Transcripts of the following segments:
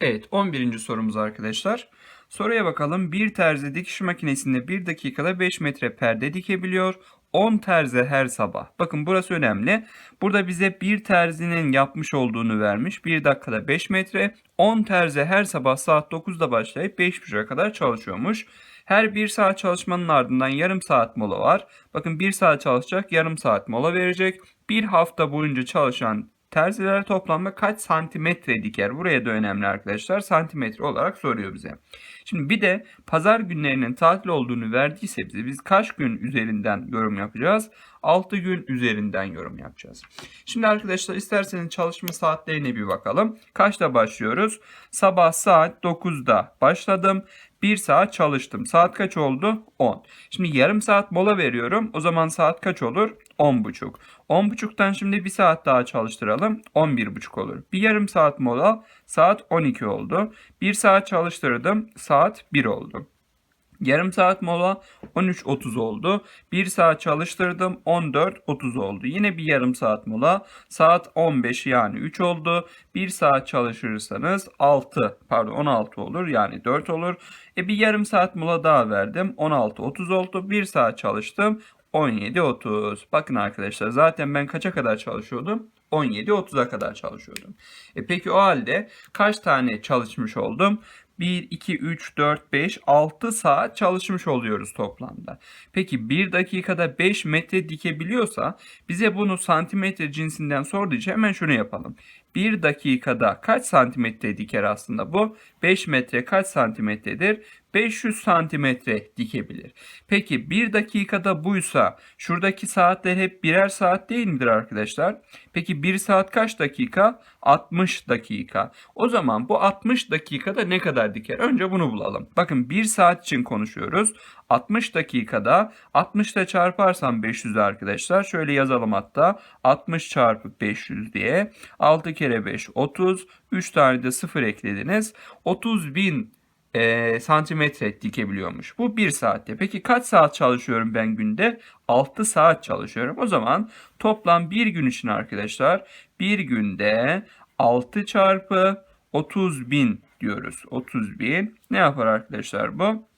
Evet 11. sorumuz arkadaşlar. Soruya bakalım. Bir terzi dikiş makinesinde 1 dakikada 5 metre perde dikebiliyor. 10 terzi her sabah. Bakın burası önemli. Burada bize bir terzinin yapmış olduğunu vermiş. 1 dakikada 5 metre. 10 terzi her sabah saat 9'da başlayıp 5.30'a kadar çalışıyormuş. Her 1 saat çalışmanın ardından yarım saat mola var. Bakın 1 saat çalışacak, yarım saat mola verecek. Bir hafta boyunca çalışan Terziler toplamda kaç santimetre diker? Buraya da önemli arkadaşlar. Santimetre olarak soruyor bize. Şimdi bir de pazar günlerinin tatil olduğunu verdiyse bize biz kaç gün üzerinden yorum yapacağız? 6 gün üzerinden yorum yapacağız. Şimdi arkadaşlar isterseniz çalışma saatlerine bir bakalım. Kaçta başlıyoruz? Sabah saat 9'da başladım. 1 saat çalıştım. Saat kaç oldu? 10. Şimdi yarım saat mola veriyorum. O zaman saat kaç olur? 10.30. 10.30'dan şimdi bir saat daha çalıştıralım. 11.30 olur. Bir yarım saat mola saat 12 oldu. Bir saat çalıştırdım. Saat 1 oldu. Yarım saat mola 13.30 oldu. 1 saat çalıştırdım 14.30 oldu. Yine bir yarım saat mola saat 15 yani 3 oldu. 1 saat çalışırsanız 6 pardon 16 olur yani 4 olur. E bir yarım saat mola daha verdim 16.30 oldu. 1 saat çalıştım 17.30. Bakın arkadaşlar zaten ben kaça kadar çalışıyordum? 17.30'a kadar çalışıyordum. E peki o halde kaç tane çalışmış oldum? 1, 2, 3, 4, 5, 6 saat çalışmış oluyoruz toplamda. Peki 1 dakikada 5 metre dikebiliyorsa bize bunu santimetre cinsinden sorduğu için hemen şunu yapalım. 1 dakikada kaç santimetre diker aslında bu? 5 metre kaç santimetredir? 500 santimetre dikebilir. Peki 1 dakikada buysa şuradaki saatler hep birer saat değil midir arkadaşlar? Peki 1 saat kaç dakika? 60 dakika. O zaman bu 60 dakikada ne kadar diker? Önce bunu bulalım. Bakın 1 saat için konuşuyoruz. 60 dakikada 60 ile çarparsam 500 arkadaşlar. Şöyle yazalım hatta. 60 çarpı 500 diye. 6 kere 5 30. 3 tane de 0 eklediniz. 30 bin e, santimetre dikebiliyormuş. Bu 1 saatte. Peki kaç saat çalışıyorum ben günde? 6 saat çalışıyorum. O zaman toplam bir gün için arkadaşlar bir günde 6 çarpı 30 bin diyoruz. 30 bin ne yapar arkadaşlar bu?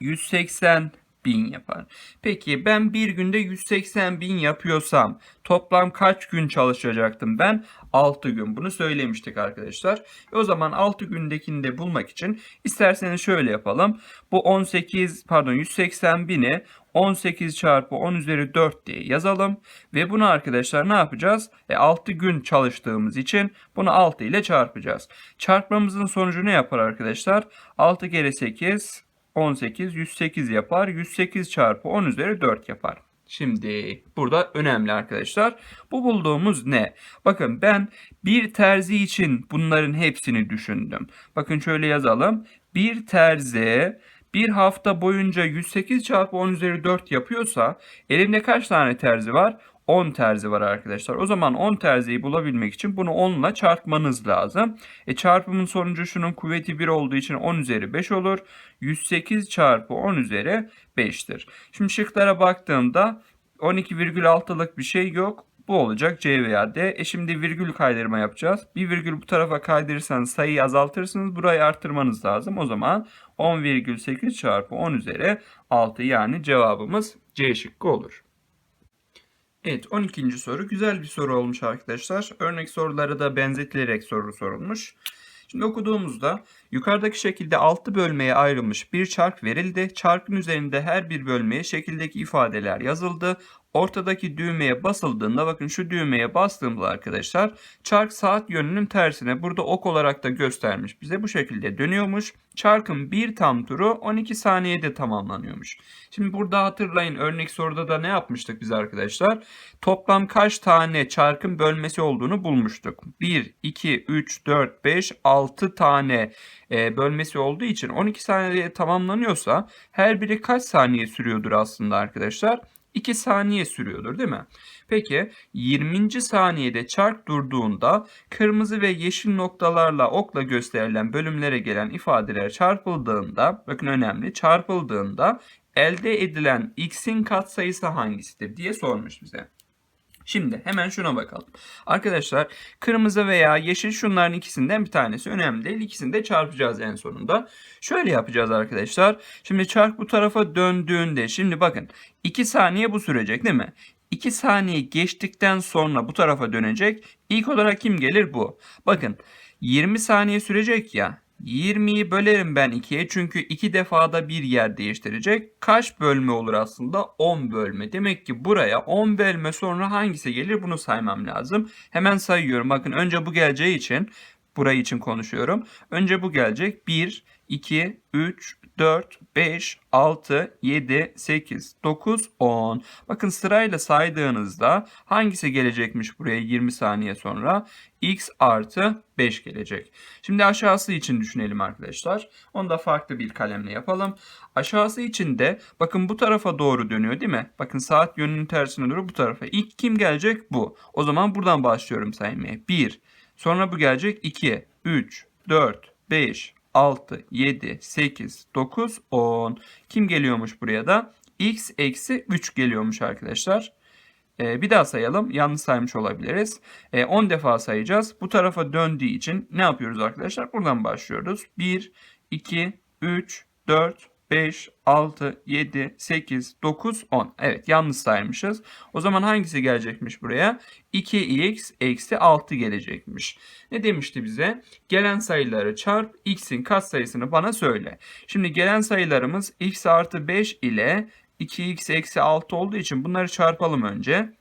180 bin yapar. Peki ben bir günde 180 bin yapıyorsam toplam kaç gün çalışacaktım ben? 6 gün. Bunu söylemiştik arkadaşlar. E o zaman 6 gündekini de bulmak için isterseniz şöyle yapalım. Bu 18 pardon 180 bini 18 çarpı 10 üzeri 4 diye yazalım. Ve bunu arkadaşlar ne yapacağız? E 6 gün çalıştığımız için bunu 6 ile çarpacağız. Çarpmamızın sonucu ne yapar arkadaşlar? 6 kere 8 18 108 yapar. 108 çarpı 10 üzeri 4 yapar. Şimdi burada önemli arkadaşlar. Bu bulduğumuz ne? Bakın ben bir terzi için bunların hepsini düşündüm. Bakın şöyle yazalım. Bir terzi bir hafta boyunca 108 çarpı 10 üzeri 4 yapıyorsa elimde kaç tane terzi var? 10 terzi var arkadaşlar. O zaman 10 terziyi bulabilmek için bunu 10 ile çarpmanız lazım. E çarpımın sonucu şunun kuvveti 1 olduğu için 10 üzeri 5 olur. 108 çarpı 10 üzeri 5'tir. Şimdi şıklara baktığımda 12,6'lık bir şey yok. Bu olacak C veya D. E şimdi virgül kaydırma yapacağız. Bir virgül bu tarafa kaydırırsanız sayıyı azaltırsınız. Burayı arttırmanız lazım. O zaman 10,8 çarpı 10 üzeri 6 yani cevabımız C şıkkı olur. Evet 12. soru güzel bir soru olmuş arkadaşlar. Örnek soruları da benzetilerek soru sorulmuş. Şimdi okuduğumuzda yukarıdaki şekilde 6 bölmeye ayrılmış bir çark verildi. Çarkın üzerinde her bir bölmeye şekildeki ifadeler yazıldı. Ortadaki düğmeye basıldığında bakın şu düğmeye bastığımda arkadaşlar çark saat yönünün tersine burada ok olarak da göstermiş. Bize bu şekilde dönüyormuş. Çarkın bir tam turu 12 saniyede tamamlanıyormuş. Şimdi burada hatırlayın örnek soruda da ne yapmıştık biz arkadaşlar? Toplam kaç tane çarkın bölmesi olduğunu bulmuştuk. 1, 2, 3, 4, 5, 6 tane e, bölmesi olduğu için 12 saniyede tamamlanıyorsa her biri kaç saniye sürüyordur aslında arkadaşlar? 2 saniye sürüyordur değil mi? Peki 20. saniyede çark durduğunda kırmızı ve yeşil noktalarla okla gösterilen bölümlere gelen ifadeler çarpıldığında bakın önemli çarpıldığında elde edilen x'in katsayısı hangisidir diye sormuş bize. Şimdi hemen şuna bakalım. Arkadaşlar kırmızı veya yeşil şunların ikisinden bir tanesi önemli değil. İkisini de çarpacağız en sonunda. Şöyle yapacağız arkadaşlar. Şimdi çark bu tarafa döndüğünde şimdi bakın 2 saniye bu sürecek değil mi? 2 saniye geçtikten sonra bu tarafa dönecek. İlk olarak kim gelir bu? Bakın 20 saniye sürecek ya. 20'yi bölerim ben 2'ye çünkü 2 defada bir yer değiştirecek. Kaç bölme olur aslında? 10 bölme. Demek ki buraya 10 bölme sonra hangisi gelir bunu saymam lazım. Hemen sayıyorum. Bakın önce bu geleceği için burayı için konuşuyorum. Önce bu gelecek. 1, 2, 3, 4, 5, 6, 7, 8, 9, 10. Bakın sırayla saydığınızda hangisi gelecekmiş buraya 20 saniye sonra? X artı 5 gelecek. Şimdi aşağısı için düşünelim arkadaşlar. Onu da farklı bir kalemle yapalım. Aşağısı için de bakın bu tarafa doğru dönüyor değil mi? Bakın saat yönünün tersine doğru bu tarafa. İlk kim gelecek? Bu. O zaman buradan başlıyorum saymaya. 1. Sonra bu gelecek 2, 3, 4, 5, 6, 7, 8, 9, 10. Kim geliyormuş buraya da? X eksi 3 geliyormuş arkadaşlar. Ee, bir daha sayalım. Yanlış saymış olabiliriz. Ee, 10 defa sayacağız. Bu tarafa döndüğü için ne yapıyoruz arkadaşlar? Buradan başlıyoruz. 1, 2, 3, 4, 5, 6, 7, 8, 9, 10. Evet yanlış saymışız. O zaman hangisi gelecekmiş buraya? 2x eksi 6 gelecekmiş. Ne demişti bize? Gelen sayıları çarp x'in katsayısını bana söyle. Şimdi gelen sayılarımız x artı 5 ile 2x eksi 6 olduğu için bunları çarpalım önce.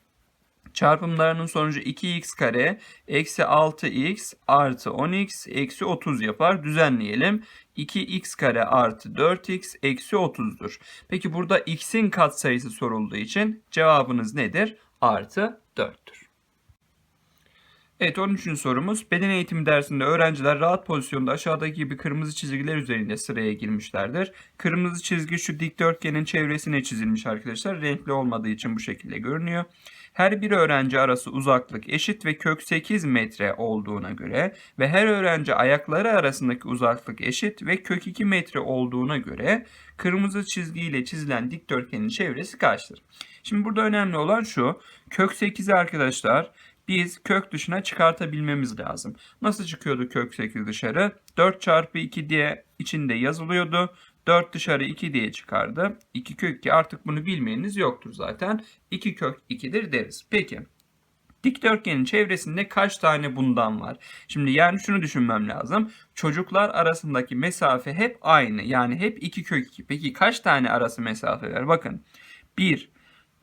Çarpımlarının sonucu 2x kare eksi 6x artı 10x eksi 30 yapar. Düzenleyelim. 2x kare artı 4x eksi 30'dur. Peki burada x'in katsayısı sorulduğu için cevabınız nedir? Artı 4'tür. Evet 13. sorumuz. Beden eğitimi dersinde öğrenciler rahat pozisyonda aşağıdaki gibi kırmızı çizgiler üzerinde sıraya girmişlerdir. Kırmızı çizgi şu dikdörtgenin çevresine çizilmiş arkadaşlar. Renkli olmadığı için bu şekilde görünüyor. Her bir öğrenci arası uzaklık eşit ve kök 8 metre olduğuna göre ve her öğrenci ayakları arasındaki uzaklık eşit ve kök 2 metre olduğuna göre kırmızı çizgiyle çizilen dikdörtgenin çevresi kaçtır? Şimdi burada önemli olan şu. Kök 8'i arkadaşlar biz kök dışına çıkartabilmemiz lazım. Nasıl çıkıyordu kök 8 dışarı? 4 çarpı 2 diye içinde yazılıyordu. 4 dışarı 2 diye çıkardı. 2 kök 2 artık bunu bilmeyeniz yoktur zaten. 2 kök 2'dir deriz. Peki dikdörtgenin çevresinde kaç tane bundan var? Şimdi yani şunu düşünmem lazım. Çocuklar arasındaki mesafe hep aynı. Yani hep 2 kök 2. Peki kaç tane arası mesafe var? Bakın 1,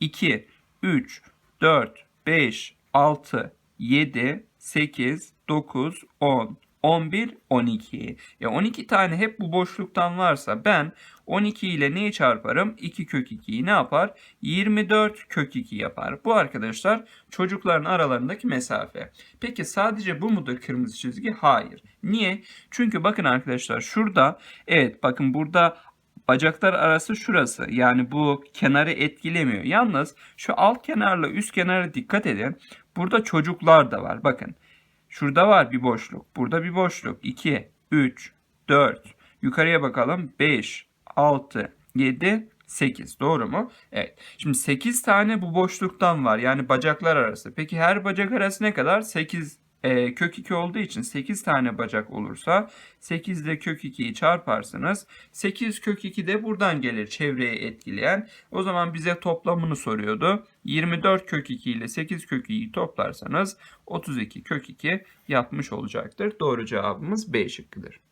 2, 3, 4, 5, 6, 7, 8, 9, 10, 11, 12. Ya 12 tane hep bu boşluktan varsa ben 12 ile neyi çarparım? 2 kök 2'yi ne yapar? 24 kök 2 yapar. Bu arkadaşlar çocukların aralarındaki mesafe. Peki sadece bu mudur kırmızı çizgi? Hayır. Niye? Çünkü bakın arkadaşlar şurada evet bakın burada bacaklar arası şurası. Yani bu kenarı etkilemiyor. Yalnız şu alt kenarla üst kenara dikkat edin. Burada çocuklar da var. Bakın. Şurada var bir boşluk. Burada bir boşluk. 2, 3, 4. Yukarıya bakalım. 5, 6, 7, 8. Doğru mu? Evet. Şimdi 8 tane bu boşluktan var. Yani bacaklar arası. Peki her bacak arası ne kadar? 8 e, kök 2 olduğu için 8 tane bacak olursa 8 ile kök 2'yi çarparsınız. 8 kök 2 de buradan gelir çevreye etkileyen. O zaman bize toplamını soruyordu. 24 kök 2 ile 8 kök 2'yi toplarsanız 32 kök 2 yapmış olacaktır. Doğru cevabımız B şıkkıdır.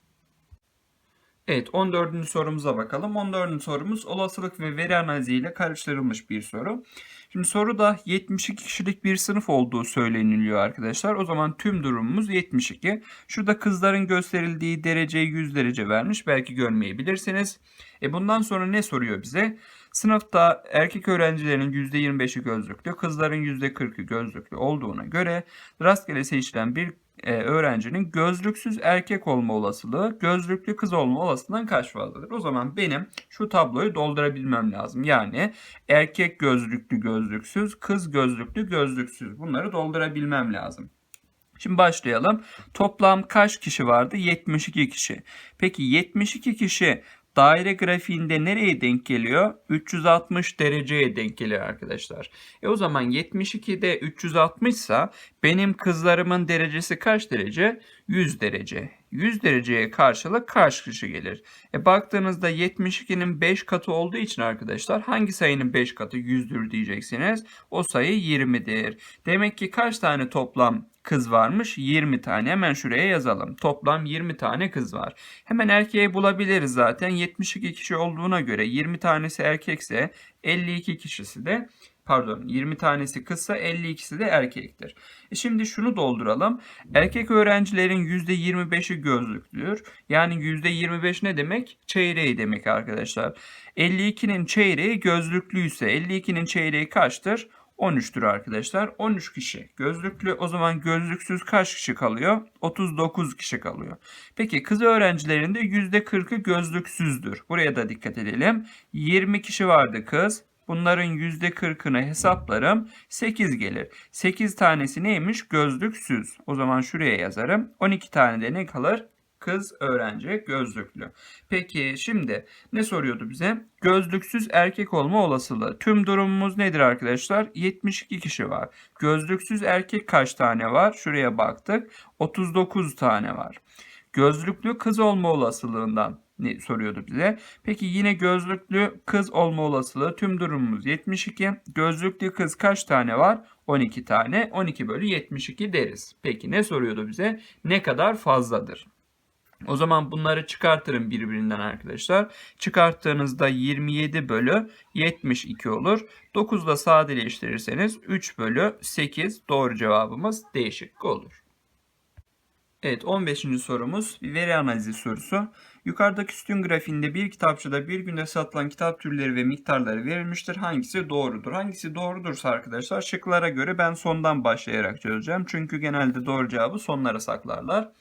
Evet 14. sorumuza bakalım. 14. sorumuz olasılık ve veri analiziyle karıştırılmış bir soru. Şimdi soruda 72 kişilik bir sınıf olduğu söyleniliyor arkadaşlar. O zaman tüm durumumuz 72. Şurada kızların gösterildiği dereceyi 100 derece vermiş. Belki görmeyebilirsiniz. E bundan sonra ne soruyor bize? Sınıfta erkek öğrencilerin %25'i gözlüklü, kızların %40'ı gözlüklü olduğuna göre rastgele seçilen bir e, öğrencinin gözlüksüz erkek olma olasılığı gözlüklü kız olma olasılığından kaç fazladır? O zaman benim şu tabloyu doldurabilmem lazım. Yani erkek gözlüklü gözlüksüz, kız gözlüklü gözlüksüz bunları doldurabilmem lazım. Şimdi başlayalım. Toplam kaç kişi vardı? 72 kişi. Peki 72 kişi daire grafiğinde nereye denk geliyor? 360 dereceye denk geliyor arkadaşlar. E o zaman 72'de 360 ise benim kızlarımın derecesi kaç derece? 100 derece. 100 dereceye karşılık kaç kişi gelir? E baktığınızda 72'nin 5 katı olduğu için arkadaşlar hangi sayının 5 katı 100'dür diyeceksiniz. O sayı 20'dir. Demek ki kaç tane toplam kız varmış? 20 tane. Hemen şuraya yazalım. Toplam 20 tane kız var. Hemen erkeği bulabiliriz zaten. 72 kişi olduğuna göre 20 tanesi erkekse 52 kişisi de pardon 20 tanesi kızsa 52'si de erkektir. E şimdi şunu dolduralım. Erkek öğrencilerin %25'i gözlüklüdür. Yani %25 ne demek? Çeyreği demek arkadaşlar. 52'nin çeyreği gözlüklüyse 52'nin çeyreği kaçtır? 13'tür arkadaşlar. 13 kişi gözlüklü. O zaman gözlüksüz kaç kişi kalıyor? 39 kişi kalıyor. Peki kız öğrencilerin de %40'ı gözlüksüzdür. Buraya da dikkat edelim. 20 kişi vardı kız. Bunların %40'ını hesaplarım. 8 gelir. 8 tanesi neymiş? Gözlüksüz. O zaman şuraya yazarım. 12 tane de ne kalır? Kız öğrenci gözlüklü. Peki şimdi ne soruyordu bize? Gözlüksüz erkek olma olasılığı. Tüm durumumuz nedir arkadaşlar? 72 kişi var. Gözlüksüz erkek kaç tane var? Şuraya baktık. 39 tane var. Gözlüklü kız olma olasılığından soruyordu bize. Peki yine gözlüklü kız olma olasılığı tüm durumumuz 72. Gözlüklü kız kaç tane var? 12 tane. 12 bölü 72 deriz. Peki ne soruyordu bize? Ne kadar fazladır? O zaman bunları çıkartırım birbirinden arkadaşlar. Çıkarttığınızda 27 bölü 72 olur. 9 ile sadeleştirirseniz 3 bölü 8 doğru cevabımız değişik olur. Evet 15. sorumuz bir veri analizi sorusu. Yukarıdaki sütun grafiğinde bir kitapçıda bir günde satılan kitap türleri ve miktarları verilmiştir. Hangisi doğrudur? Hangisi doğrudursa arkadaşlar şıklara göre ben sondan başlayarak çözeceğim. Çünkü genelde doğru cevabı sonlara saklarlar.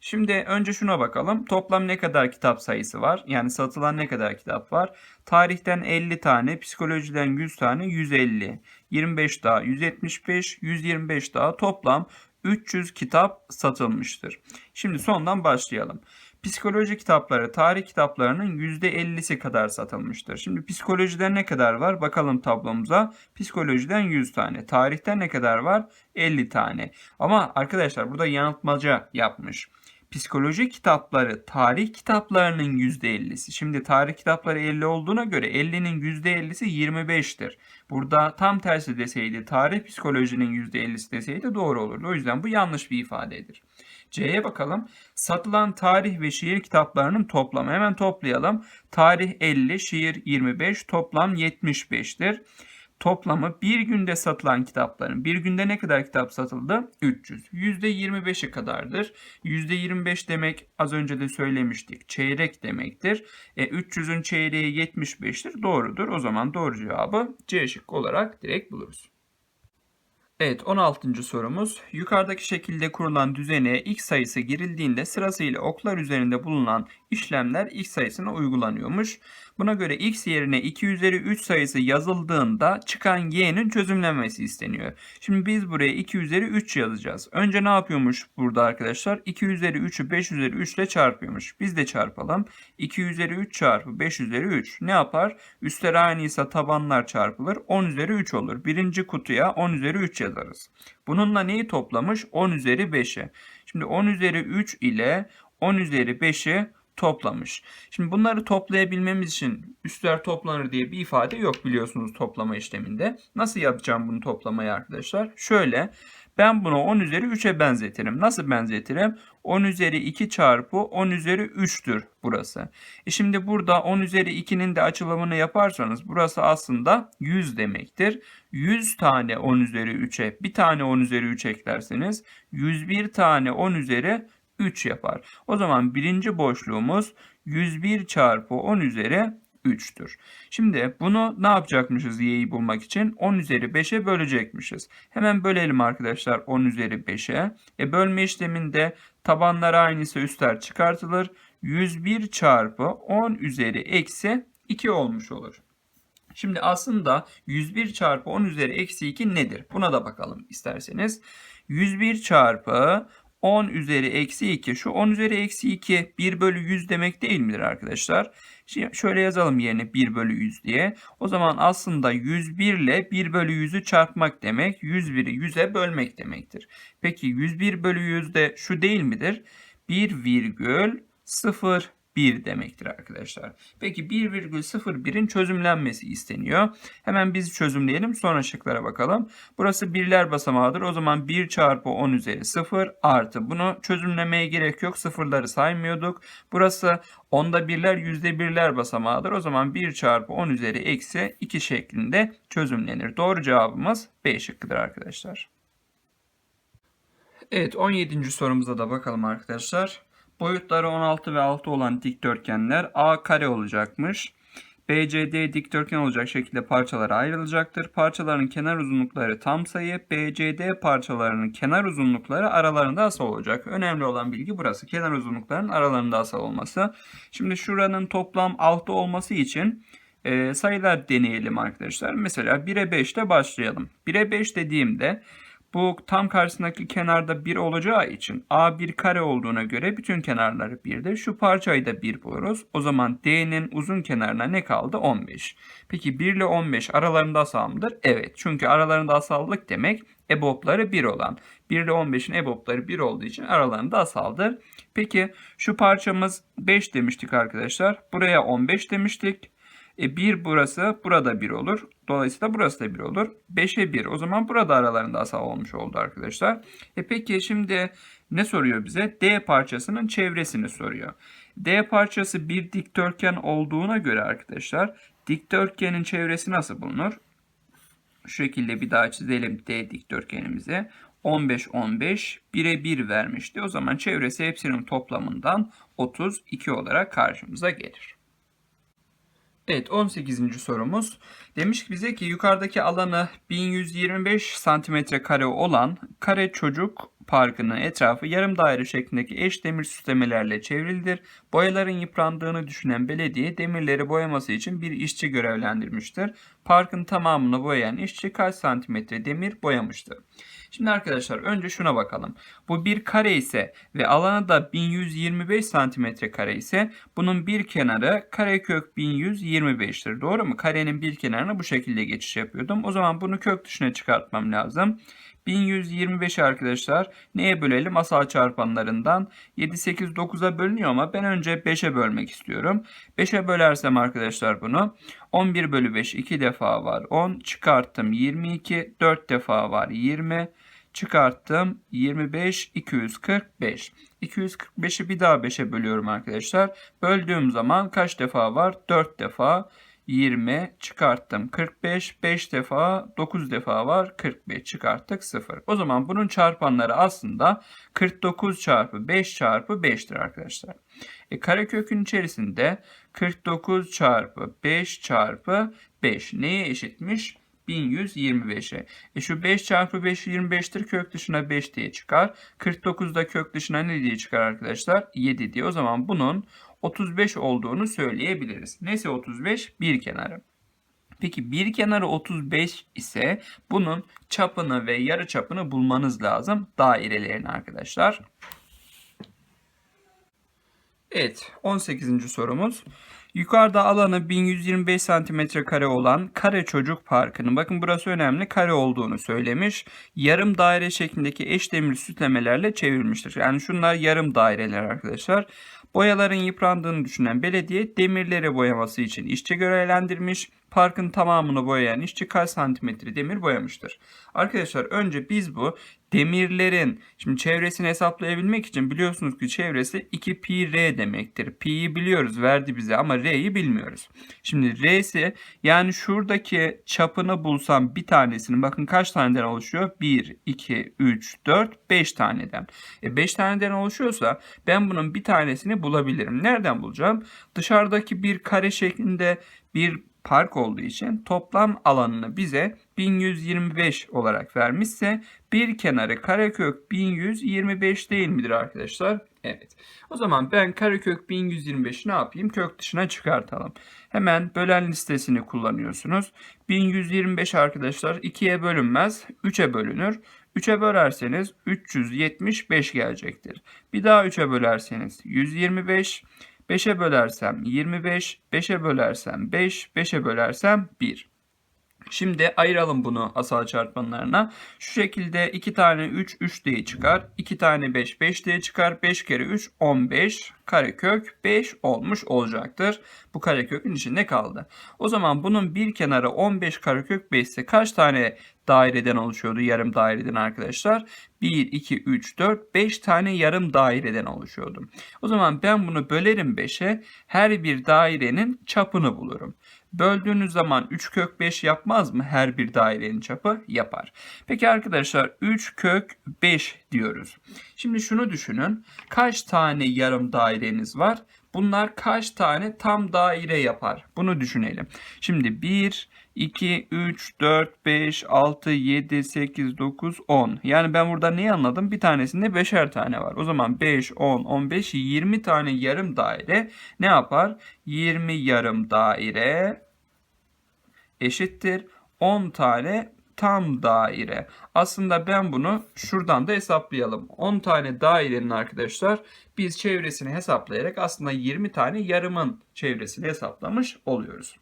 Şimdi önce şuna bakalım. Toplam ne kadar kitap sayısı var? Yani satılan ne kadar kitap var? Tarihten 50 tane, psikolojiden 100 tane, 150. 25 daha 175, 125 daha toplam 300 kitap satılmıştır. Şimdi sondan başlayalım. Psikoloji kitapları tarih kitaplarının %50'si kadar satılmıştır. Şimdi psikolojiden ne kadar var? Bakalım tablomuza. Psikolojiden 100 tane. Tarihten ne kadar var? 50 tane. Ama arkadaşlar burada yanıltmaca yapmış. Psikoloji kitapları tarih kitaplarının %50'si. Şimdi tarih kitapları 50 olduğuna göre 50'nin %50'si 25'tir. Burada tam tersi deseydi tarih psikolojinin %50'si deseydi doğru olurdu. O yüzden bu yanlış bir ifadedir. C'ye bakalım. Satılan tarih ve şiir kitaplarının toplamı. Hemen toplayalım. Tarih 50, şiir 25, toplam 75'tir. Toplamı bir günde satılan kitapların bir günde ne kadar kitap satıldı? 300. %25'i kadardır. %25 demek az önce de söylemiştik. Çeyrek demektir. E, 300'ün çeyreği 75'tir. Doğrudur. O zaman doğru cevabı C şıkkı olarak direkt buluruz. Evet 16. sorumuz. Yukarıdaki şekilde kurulan düzeneye x sayısı girildiğinde sırasıyla oklar üzerinde bulunan işlemler x sayısına uygulanıyormuş. Buna göre x yerine 2 üzeri 3 sayısı yazıldığında çıkan y'nin çözümlenmesi isteniyor. Şimdi biz buraya 2 üzeri 3 yazacağız. Önce ne yapıyormuş burada arkadaşlar? 2 üzeri 3'ü 5 üzeri 3 ile çarpıyormuş. Biz de çarpalım. 2 üzeri 3 çarpı 5 üzeri 3 ne yapar? Üstler aynıysa tabanlar çarpılır. 10 üzeri 3 olur. Birinci kutuya 10 üzeri 3 yazarız. Bununla neyi toplamış? 10 üzeri 5'e. Şimdi 10 üzeri 3 ile 10 üzeri 5'i toplamış. Şimdi bunları toplayabilmemiz için üstler toplanır diye bir ifade yok biliyorsunuz toplama işleminde. Nasıl yapacağım bunu toplamayı arkadaşlar? Şöyle ben bunu 10 üzeri 3'e benzetirim. Nasıl benzetirim? 10 üzeri 2 çarpı 10 üzeri 3'tür burası. E şimdi burada 10 üzeri 2'nin de açılımını yaparsanız burası aslında 100 demektir. 100 tane 10 üzeri 3'e bir tane 10 üzeri 3 eklerseniz 101 tane 10 üzeri 3 yapar. O zaman birinci boşluğumuz 101 çarpı 10 üzeri 3'tür. Şimdi bunu ne yapacakmışız y'yi bulmak için? 10 üzeri 5'e bölecekmişiz. Hemen bölelim arkadaşlar 10 üzeri 5'e. E bölme işleminde tabanlar aynıysa üstler çıkartılır. 101 çarpı 10 üzeri eksi 2 olmuş olur. Şimdi aslında 101 çarpı 10 üzeri eksi 2 nedir? Buna da bakalım isterseniz. 101 çarpı 10 üzeri eksi 2. Şu 10 üzeri eksi 2 1 bölü 100 demek değil midir arkadaşlar? Şimdi şöyle yazalım yerine 1 bölü 100 diye. O zaman aslında 101 ile 1 bölü 100'ü çarpmak demek 101'i 100'e bölmek demektir. Peki 101 bölü 100 de şu değil midir? 1 virgül 0 1 demektir arkadaşlar. Peki 1,01'in çözümlenmesi isteniyor. Hemen biz çözümleyelim sonra şıklara bakalım. Burası birler basamağıdır. O zaman 1 çarpı 10 üzeri 0 artı. Bunu çözümlemeye gerek yok. Sıfırları saymıyorduk. Burası onda birler yüzde birler basamağıdır. O zaman 1 çarpı 10 üzeri eksi 2 şeklinde çözümlenir. Doğru cevabımız B şıkkıdır arkadaşlar. Evet 17. sorumuza da bakalım arkadaşlar. Boyutları 16 ve 6 olan dikdörtgenler A kare olacakmış. BCD dikdörtgen olacak şekilde parçalara ayrılacaktır. Parçaların kenar uzunlukları tam sayı, BCD parçalarının kenar uzunlukları aralarında asal olacak. Önemli olan bilgi burası. Kenar uzunluklarının aralarında asal olması. Şimdi şuranın toplam 6 olması için e, sayılar deneyelim arkadaşlar. Mesela 1'e 5 ile başlayalım. 1'e 5 dediğimde bu tam karşısındaki kenarda 1 olacağı için A bir kare olduğuna göre bütün kenarları 1'dir. Şu parçayı da 1 buluruz. O zaman D'nin uzun kenarına ne kaldı? 15. Peki 1 ile 15 aralarında asal mıdır? Evet. Çünkü aralarında asallık demek EBOB'ları 1 olan. 1 ile 15'in EBOB'ları 1 olduğu için aralarında asaldır. Peki şu parçamız 5 demiştik arkadaşlar. Buraya 15 demiştik. E 1 burası, burada 1 olur. Dolayısıyla burası da 1 olur. 5'e 1. O zaman burada aralarında asal olmuş oldu arkadaşlar. E peki şimdi ne soruyor bize? D parçasının çevresini soruyor. D parçası bir dikdörtgen olduğuna göre arkadaşlar dikdörtgenin çevresi nasıl bulunur? Şu şekilde bir daha çizelim D dikdörtgenimizi. 15 15 1'e 1 vermişti. O zaman çevresi hepsinin toplamından 32 olarak karşımıza gelir. Evet 18. sorumuz. Demiş ki bize ki yukarıdaki alanı 1125 santimetre kare olan kare çocuk parkının etrafı yarım daire şeklindeki eş demir süslemelerle çevrilidir. Boyaların yıprandığını düşünen belediye demirleri boyaması için bir işçi görevlendirmiştir. Parkın tamamını boyayan işçi kaç santimetre demir boyamıştır? Şimdi arkadaşlar önce şuna bakalım. Bu bir kare ise ve alanı da 1125 santimetre kare ise bunun bir kenarı karekök 1125'tir. Doğru mu? Karenin bir kenarına bu şekilde geçiş yapıyordum. O zaman bunu kök dışına çıkartmam lazım. 1125 arkadaşlar. Neye bölelim? Asal çarpanlarından. 7, 8, 9'a bölünüyor ama ben önce 5'e bölmek istiyorum. 5'e bölersem arkadaşlar bunu 11 bölü 5 2 defa var 10 çıkarttım 22 4 defa var 20 çıkarttım 25 245 245'i bir daha 5'e bölüyorum arkadaşlar. Böldüğüm zaman kaç defa var? 4 defa 20 çıkarttım 45 5 defa 9 defa var 45 çıkarttık 0. O zaman bunun çarpanları aslında 49 çarpı 5 çarpı 5'tir arkadaşlar. E, karekökün içerisinde 49 çarpı 5 çarpı 5 neye eşitmiş? 1125'e. E şu 5 çarpı 5 25'tir. Kök dışına 5 diye çıkar. 49 da kök dışına ne diye çıkar arkadaşlar? 7 diye. O zaman bunun 35 olduğunu söyleyebiliriz. Neyse 35? Bir kenarı. Peki bir kenarı 35 ise bunun çapını ve yarı çapını bulmanız lazım dairelerin arkadaşlar. Evet 18. sorumuz. Yukarıda alanı 1125 cm kare olan kare çocuk parkının bakın burası önemli kare olduğunu söylemiş. Yarım daire şeklindeki eş demir süslemelerle çevrilmiştir. Yani şunlar yarım daireler arkadaşlar. Boyaların yıprandığını düşünen belediye demirleri boyaması için işçi görevlendirmiş. Parkın tamamını boyayan işçi kaç santimetre demir boyamıştır? Arkadaşlar önce biz bu demirlerin şimdi çevresini hesaplayabilmek için biliyorsunuz ki çevresi 2 pi r demektir. Pi'yi biliyoruz verdi bize ama r'yi bilmiyoruz. Şimdi r'si yani şuradaki çapını bulsam bir tanesinin bakın kaç taneden oluşuyor? 1, 2, 3, 4, 5 taneden. E 5 taneden oluşuyorsa ben bunun bir tanesini bulabilirim. Nereden bulacağım? Dışarıdaki bir kare şeklinde bir park olduğu için toplam alanını bize 1125 olarak vermişse bir kenarı karekök 1125 değil midir arkadaşlar? Evet. O zaman ben karekök 1125'i ne yapayım? Kök dışına çıkartalım. Hemen bölen listesini kullanıyorsunuz. 1125 arkadaşlar 2'ye bölünmez 3'e bölünür. 3'e bölerseniz 375 gelecektir. Bir daha 3'e bölerseniz 125. 5'e bölersem 25, 5'e bölersem 5, 5'e bölersem 1. Şimdi ayıralım bunu asal çarpanlarına. Şu şekilde 2 tane 3 3 diye çıkar. 2 tane 5 5 diye çıkar. 5 kere 3 15 karekök 5 olmuş olacaktır. Bu karekökün içinde kaldı. O zaman bunun bir kenarı 15 karekök 5 ise kaç tane daireden oluşuyordu yarım daireden arkadaşlar? 1, 2, 3, 4, 5 tane yarım daireden oluşuyordu. O zaman ben bunu bölerim 5'e her bir dairenin çapını bulurum. Böldüğünüz zaman 3 kök 5 yapmaz mı her bir dairenin çapı? Yapar. Peki arkadaşlar 3 kök 5 diyoruz. Şimdi şunu düşünün. Kaç tane yarım daireniz var? Bunlar kaç tane tam daire yapar? Bunu düşünelim. Şimdi 1, 2, 3, 4, 5, 6, 7, 8, 9, 10. Yani ben burada neyi anladım? Bir tanesinde beşer tane var. O zaman 5, 10, 15, 20 tane yarım daire ne yapar? 20 yarım daire eşittir 10 tane tam daire. Aslında ben bunu şuradan da hesaplayalım. 10 tane dairenin arkadaşlar biz çevresini hesaplayarak aslında 20 tane yarımın çevresini hesaplamış oluyoruz.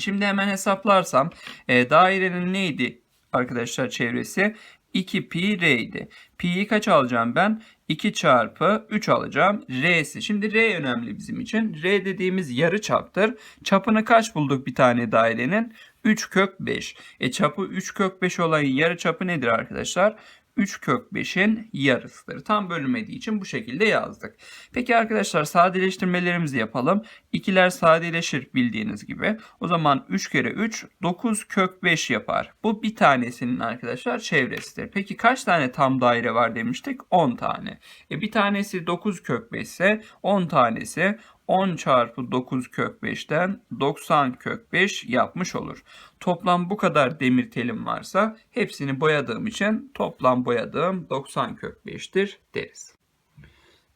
Şimdi hemen hesaplarsam e, dairenin neydi arkadaşlar çevresi? 2 pi r idi. Pi'yi kaç alacağım ben? 2 çarpı 3 alacağım. R'si. Şimdi R önemli bizim için. R dediğimiz yarı çaptır. Çapını kaç bulduk bir tane dairenin? 3 kök 5. E çapı 3 kök 5 olan yarı çapı nedir arkadaşlar? 3 kök 5'in yarısıdır. Tam bölünmediği için bu şekilde yazdık. Peki arkadaşlar sadeleştirmelerimizi yapalım. İkiler sadeleşir bildiğiniz gibi. O zaman 3 kere 3 9 kök 5 yapar. Bu bir tanesinin arkadaşlar çevresidir. Peki kaç tane tam daire var demiştik? 10 tane. E bir tanesi 9 kök 5 ise 10 tanesi 10 çarpı 9 kök 5'ten 90 kök 5 yapmış olur. Toplam bu kadar demir telim varsa hepsini boyadığım için toplam boyadığım 90 kök 5'tir deriz.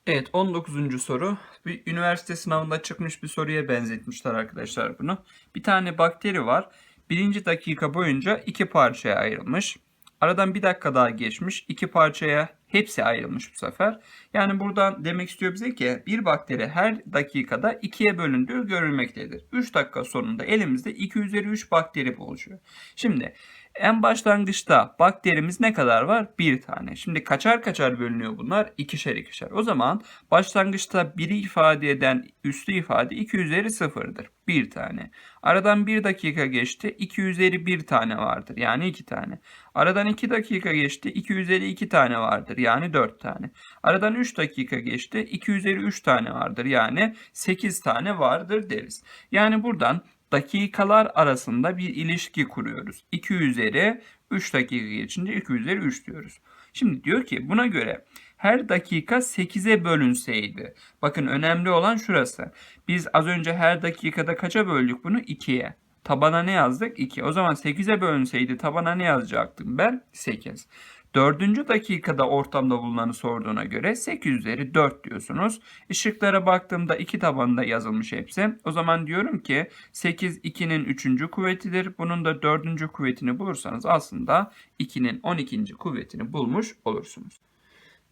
Evet 19. soru. Bir üniversite sınavında çıkmış bir soruya benzetmişler arkadaşlar bunu. Bir tane bakteri var. Birinci dakika boyunca iki parçaya ayrılmış. Aradan bir dakika daha geçmiş. iki parçaya hepsi ayrılmış bu sefer. Yani buradan demek istiyor bize ki bir bakteri her dakikada ikiye bölündüğü görülmektedir. 3 dakika sonunda elimizde 2 üzeri 3 bakteri oluşuyor. Şimdi en başlangıçta bakterimiz ne kadar var? Bir tane. Şimdi kaçar kaçar bölünüyor bunlar? İkişer ikişer. O zaman başlangıçta biri ifade eden üslü ifade 2 üzeri sıfırdır. Bir tane. Aradan bir dakika geçti. 2 üzeri bir tane vardır. Yani iki tane. Aradan 2 dakika geçti. 2 üzeri 2 tane vardır. Yani 4 tane. Aradan 3 dakika geçti. 2 üzeri 3 tane vardır. Yani 8 tane vardır deriz. Yani buradan dakikalar arasında bir ilişki kuruyoruz. 2 üzeri 3 dakika geçince 2 üzeri 3 diyoruz. Şimdi diyor ki buna göre her dakika 8'e bölünseydi. Bakın önemli olan şurası. Biz az önce her dakikada kaça böldük bunu? 2'ye. Tabana ne yazdık? 2. O zaman 8'e bölünseydi tabana ne yazacaktım ben? 8. Dördüncü dakikada ortamda bulunanı sorduğuna göre 8 üzeri 4 diyorsunuz. Işıklara baktığımda 2 tabanında yazılmış hepsi. O zaman diyorum ki 8 2'nin 3. kuvvetidir. Bunun da 4. kuvvetini bulursanız aslında 2'nin 12. kuvvetini bulmuş olursunuz.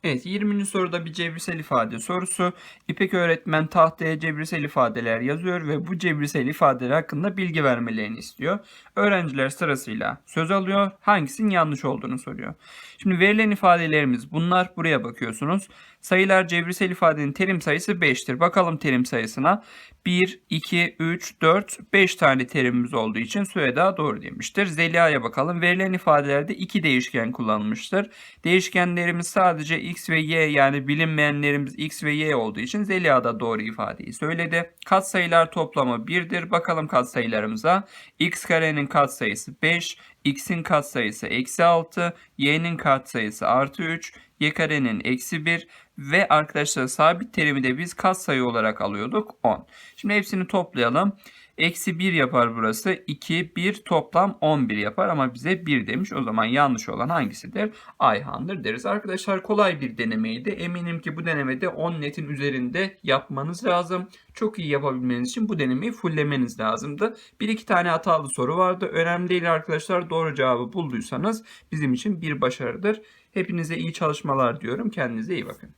Evet 20. soruda bir cebirsel ifade sorusu. İpek öğretmen tahtaya cebirsel ifadeler yazıyor ve bu cebirsel ifadeler hakkında bilgi vermelerini istiyor. Öğrenciler sırasıyla söz alıyor. Hangisinin yanlış olduğunu soruyor. Şimdi verilen ifadelerimiz bunlar. Buraya bakıyorsunuz. Sayılar cebirsel ifadenin terim sayısı 5'tir. Bakalım terim sayısına. 1, 2, 3, 4, 5 tane terimimiz olduğu için Süheda doğru demiştir. Zeliha'ya bakalım. Verilen ifadelerde 2 değişken kullanılmıştır. Değişkenlerimiz sadece x ve y yani bilinmeyenlerimiz x ve y olduğu için Zeliha da doğru ifadeyi söyledi. Katsayılar toplamı 1'dir. Bakalım katsayılarımıza. x karenin katsayısı 5, x'in katsayısı eksi 6, y'nin katsayısı artı 3, y karenin eksi 1 ve arkadaşlar sabit terimi de biz katsayı olarak alıyorduk 10. Şimdi hepsini toplayalım. Eksi 1 yapar burası. 2, 1 toplam 11 yapar ama bize 1 demiş. O zaman yanlış olan hangisidir? Ayhan'dır deriz. Arkadaşlar kolay bir denemeydi. Eminim ki bu denemede 10 netin üzerinde yapmanız lazım. Çok iyi yapabilmeniz için bu denemeyi fulllemeniz lazımdı. Bir iki tane hatalı soru vardı. Önemli değil arkadaşlar. Doğru cevabı bulduysanız bizim için bir başarıdır. Hepinize iyi çalışmalar diyorum. Kendinize iyi bakın.